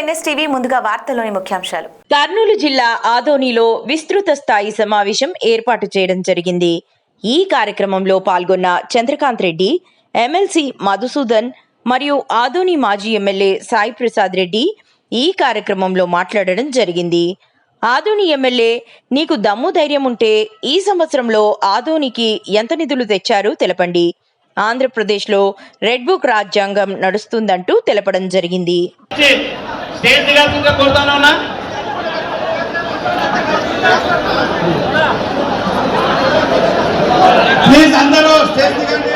NSTV ముందుగా వార్తల్లోని ముఖ్యాంశాలు. కర్నూలు జిల్లా ఆదోనిలో విస్తృత స్థాయి సమావేశం ఏర్పాటు చేయడం జరిగింది. ఈ కార్యక్రమంలో పాల్గొన్న చంద్రకాంత్ రెడ్డి ఎమ్మెల్సీ మధుసూదన్ మరియు ఆదోని మాజీ ఎమ్మెల్యే సాయి ప్రసాద్ రెడ్డి ఈ కార్యక్రమంలో మాట్లాడడం జరిగింది. ఆదోని ఎమ్మెల్యే నీకు దమ్ము ధైర్యం ఉంటే ఈ సంవత్సరంలో ఆదోనికి ఎంత నిధులు తెచ్చారో తెలపండి. ఆంధ్రప్రదేశ్లో రెడ్ బుక్ రాజ్యాంగం నడుస్తుందంటూ తెలపడం జరిగింది. స్టేజ్ దిగాల్సిందిగా కోరుతాను ఉన్నా ప్లీజ్ అందరూ స్టేజ్ దిగండి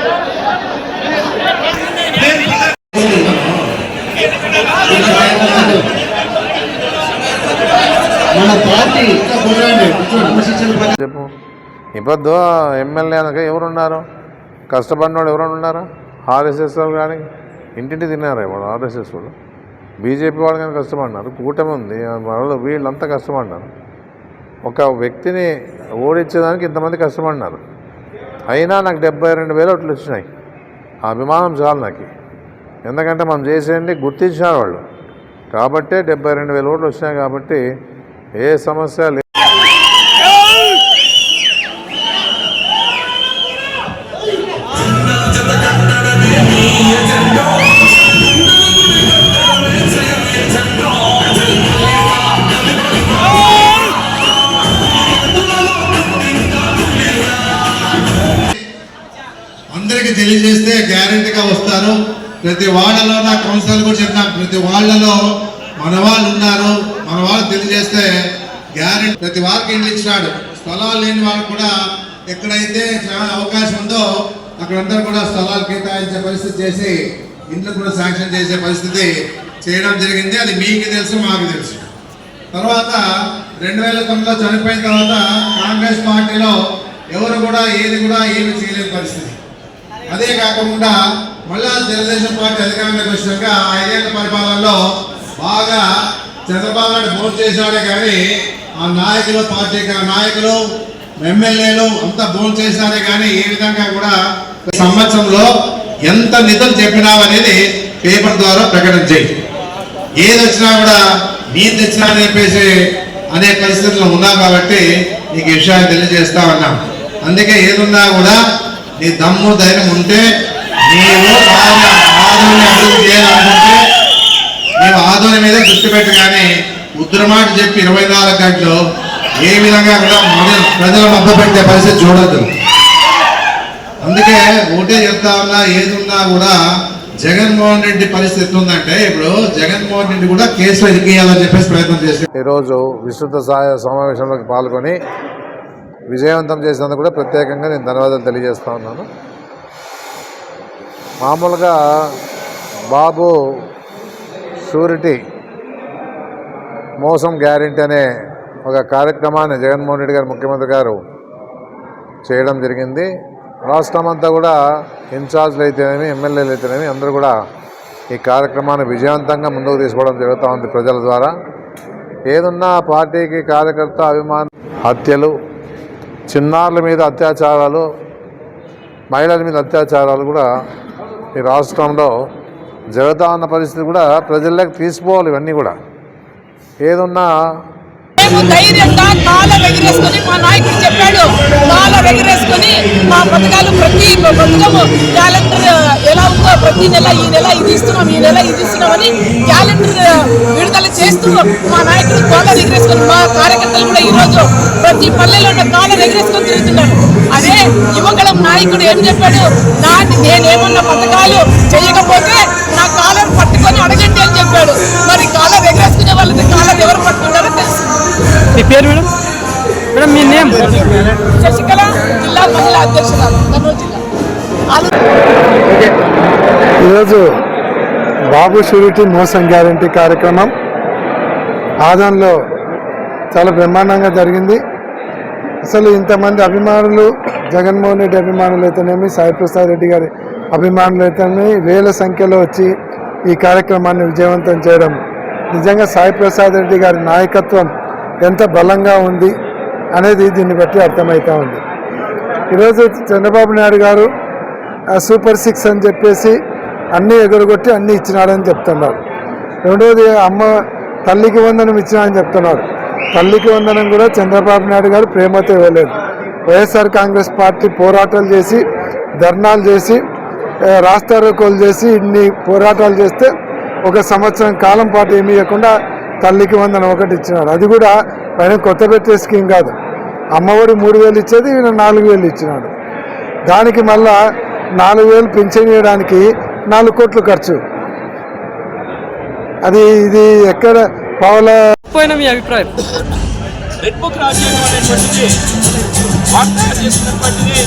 చెప్పు. ఇప్పుడు ఎమ్మెల్యే అనక ఎవరున్నారు? కష్టపడిన వాళ్ళు ఎవరైనా ఉన్నారా? ఆర్ఎస్ఎస్ వాళ్ళు కానీ ఇంటింటి తిన్నారా ఇప్పుడు ఆర్ఎస్ఎస్ వాళ్ళు? బీజేపీ వాళ్ళు కానీ కష్టపడినారు కూటమి ఉంది వాళ్ళు వీళ్ళంతా కష్టపడినారు. ఒక వ్యక్తిని ఓడించేదానికి ఇంతమంది కష్టపడినారు. అయినా నాకు డెబ్బై రెండు వేలు ఓట్లు వచ్చినాయి. ఆ అభిమానం చాలు నాకు. ఎందుకంటే మనం చేసేయండి గుర్తించినారు వాళ్ళు. కాబట్టే డెబ్బై రెండు వేల ఓట్లు వచ్చినాయి కాబట్టి ఏ సమస్య తెలియజేస్తే గ్యారెంటీగా వస్తారు. ప్రతి వాళ్ళలో నా కౌన్సిలర్ కూడా చెప్పిన ప్రతి వాళ్ళలో మన వాళ్ళు ఉన్నారు మన వాళ్ళు తెలియజేస్తే గ్యారెంటీ ప్రతి వారికి ఇండ్లు ఇచ్చినాడు. స్థలాలు లేని వాళ్ళకి కూడా ఎక్కడైతే చాలా అవకాశం ఉందో అక్కడందరూ కూడా స్థలాలు కేటాయించే పరిస్థితి చేసి ఇంట్లో కూడా శాంక్షన్ చేసే పరిస్థితి చేయడం జరిగింది. అది మీకు తెలుసు మాకు తెలుసు. తర్వాత రెండు వేల తొమ్మిదిలో చనిపోయిన తర్వాత కాంగ్రెస్ పార్టీలో ఎవరు కూడా ఏది కూడా ఏమి చేయలేని పరిస్థితి. అదే కాకుండా మళ్ళా తెలుగుదేశం పార్టీ అధికారంలోకి వచ్చినాక ఐదేళ్ళ పరిపాలనలో బాగా చంద్రబాబు నాయుడు భోట్ చేశాడే కానీ ఆ నాయకులు పార్టీ నాయకులు ఎమ్మెల్యేలు అంతా భోట్ చేశారే కానీ ఏ విధంగా కూడా సంవత్సరంలో ఎంత నిధులు చెప్పినావనేది పేపర్ ద్వారా ప్రకటించాయి ఏది వచ్చినా కూడా నేను తెచ్చినా అని చెప్పేసి అనే పరిస్థితుల్లో ఉన్నాం కాబట్టి నీకు విషయాన్ని తెలియజేస్తా ఉన్నాం. అందుకే ఏదున్నా కూడా నీ దమ్ము ధైర్యం ఉంటే నీవు ఆదోని అభివృద్ధి చేయాలనుకుంటే నీవు ఆదోని మీద దృష్టి పెట్టు కానీ ఉద్రమాట చెప్పి ఇరవై నాలుగు గంటలు ఏ విధంగా కూడా ప్రజలు మబ్బ పెట్టే పరిస్థితి చూడద్దు. అందుకే ఒకటే చెప్తా ఉన్నా ఏది ఉన్నా కూడా జగన్మోహన్ రెడ్డి పరిస్థితి ఉందంటే ఇప్పుడు జగన్మోహన్ రెడ్డి కూడా కేసులో ఎదిగేయాలని చెప్పేసి ప్రయత్నం చేసి ఈరోజు విస్తృత సహాయ సమావేశంలోకి పాల్గొని విజయవంతం చేసినందుకు కూడా ప్రత్యేకంగా నేను ధన్యవాదాలు తెలియజేస్తూ ఉన్నాను. మామూలుగా బాబు షూరిటీ మోసం గ్యారెంటీ అనే ఒక కార్యక్రమాన్ని జగన్మోహన్ రెడ్డి గారు ముఖ్యమంత్రి గారు చేయడం జరిగింది. రాష్ట్రం అంతా కూడా ఇన్ఛార్జ్లు అయితేనేమి ఎమ్మెల్యేలు అయితేనేమి అందరూ కూడా ఈ కార్యక్రమాన్ని విజయవంతంగా ముందుకు తీసుకోవడం జరుగుతూ ఉంది ప్రజల ద్వారా. ఏదున్నా పార్టీకి కార్యకర్త అభిమాన హత్యలు చిన్నారుల మీద అత్యాచారాలు మహిళల మీద అత్యాచారాలు కూడా ఈ రాష్ట్రంలో జరుగుతా ఉన్న పరిస్థితి కూడా ప్రజల్లోకి తీసుకోవాలి ఇవన్నీ కూడా. ఏదున్నా మేము ధైర్యంగా కాలం ఎగిరేసుకొని మా నాయకుడు చెప్పాడు కాలం ఎగిరేసుకొని మా పథకాలు ప్రతి పథకము క్యాలెండర్ ప్రతి నెల ఈ నెల ఇది ఇస్తున్నాం ఈ నెల ఇది ఇస్తున్నామని క్యాలెండర్ విడుదల చేస్తూ మా నాయకుడు కాలం ఎగిరేసుకొని మా కార్యకర్తలు కూడా ఈరోజు ప్రతి పల్లెలో ఉన్న కాలం ఎగిరేసుకొని తిరుగుతున్నారు. అదే యువగళం నాయకుడు ఏం చెప్పాడు? నా నేనేమన్నా పథకాలు చేయకపోతే నా కాలం పట్టుకొని అడగండి అని చెప్పాడు. మరి కాలం ఎగరేసుకునే వాళ్ళని కాలం ఎవరు పట్టుకుంటారో తెలుసు. మీ పేరు మేడం? మేడం మీ నేమ్? శశికళ జిల్లా మహిళా అధ్యక్షురాలు కర్నూలు జిల్లా. ఈరోజు బాబు షూరిటీ మోసం గ్యారంటీ కార్యక్రమం. ఆదంలో చాలా బ్రహ్మాండంగా జరిగింది. అసలు ఇంతమంది అభిమానులు జగన్మోహన్ రెడ్డి అభిమానులు అయితేనేమి సాయిప్రసాద్ రెడ్డి గారి అభిమానులు అయితేనేమి వేల సంఖ్యలో వచ్చి ఈ కార్యక్రమాన్ని విజయవంతం చేయడం. నిజంగా సాయిప్రసాద్ రెడ్డి గారి నాయకత్వం ఎంత బలంగా ఉంది అనేది దీన్ని బట్టి అర్థమవుతూ ఉంది. ఈరోజు చంద్రబాబు నాయుడు గారు సూపర్ సిక్స్ అని చెప్పేసి అన్నీ ఎగురగొట్టి అన్నీ ఇచ్చినాడని చెప్తున్నారు. రెండవది అమ్మ తల్లికి వందనం ఇచ్చిన అని చెప్తున్నాడు తల్లికి వందనం కూడా చంద్రబాబు నాయుడు గారు ప్రేమతో ఇవ్వలేదు. వైఎస్ఆర్ కాంగ్రెస్ పార్టీ పోరాటాలు చేసి ధర్నాలు చేసి రాస్తారోకోలు చేసి ఇన్ని పోరాటాలు చేస్తే ఒక సంవత్సరం కాలం పాటు ఏమీ ఇవ్వకుండా తల్లికి వందనం ఒకటి ఇచ్చినాడు. అది కూడా పైన కొత్త పెట్టే స్కీమ్ కాదు. అమ్మఒడి మూడు వేలు ఇచ్చేది ఈయన నాలుగు వేలు ఇచ్చినాడు. దానికి మళ్ళా నాలుగు వేలు పింఛన్ ఇవ్వడానికి నాలుగు కోట్లు ఖర్చు. అది ఇది ఎక్కడ పావుల పోయిన మీ అభిప్రాయం? రెడ్ బుక్ రాజ్యాంగం అనేటువంటిది వార్త చేసినటువంటిది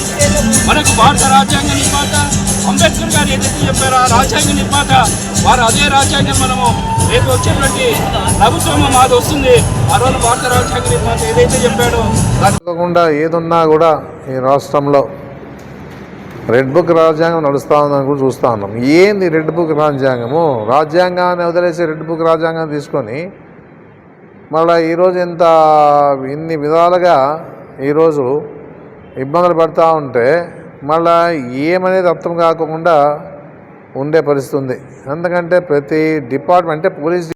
మనకు భారత రాజ్యాంగ నిర్మాత అంబేద్కర్ గారు ఏదైతే చెప్పారో ఆ రాజ్యాంగ నిర్మాత వారు అదే రాజ్యాంగం మనము రేపు వచ్చేటువంటి ప్రభుత్వం మాది వస్తుంది. ఆ రోజు భారత రాజ్యాంగ నిర్మాత ఏదైతే చెప్పాడో ఏదున్నా కూడా ఈ రాష్ట్రంలో రెడ్ బుక్ రాజ్యాంగం నడుస్తూ ఉందని కూడా చూస్తూ ఉన్నాం. ఏంది రెడ్ బుక్ రాజ్యాంగము? రాజ్యాంగాన్ని వదిలేసి రెడ్ బుక్ రాజ్యాంగం తీసుకొని మళ్ళీ ఈరోజు ఇంత ఇన్ని విధాలుగా ఈరోజు ఇబ్బందులు పడుతూ ఉంటే మళ్ళా ఏమనేది అర్థం కాకుండా ఉండే పరిస్థితి ఉంది. ఎందుకంటే ప్రతి డిపార్ట్మెంట్ అంటే పోలీస్